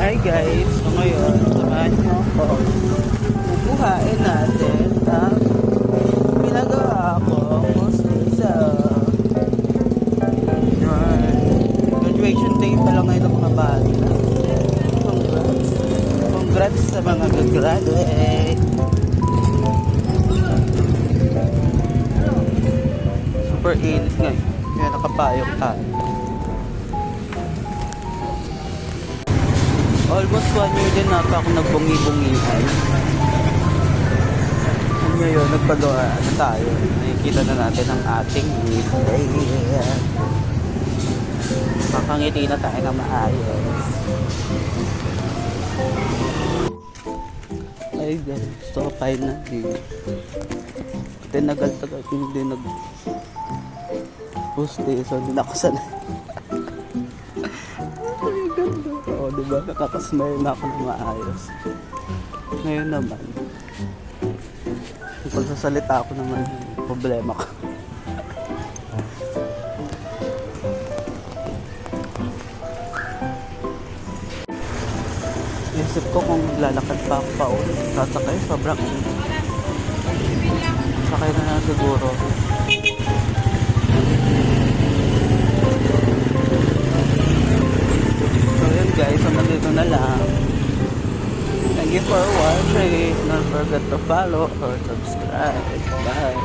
Hi guys, so ngayon, samahan niyo ako. Pupuhain natin ang pinagawa ko sa. Graduation day pa lang ngayon ng mga bata. Congrats. Congrats sa mga graduate. Super init ngayon. Kaya nakapayok tayo. Almost one year din na ako nagbungi-bungihan. Ngayon, nagpagawa na tayo. Nakikita na natin ang ating display. Makangiti na tayo na maayos. Ay guys, gusto ko din. Tinagal-tagal ko hindi nag poste so hindi na ako sanay. Ay, ganda. Oo, di ba? Nakakasmile na ako ng maayos. Ngayon naman, yung pagsasalita ko naman, yung problema ko. Isip ko kung maglalakad pa ako pa ulit. Sasakay, sobrang init. Sakay na lang siguro. na lang. Thank you for watching. Don't forget to follow or subscribe. Bye.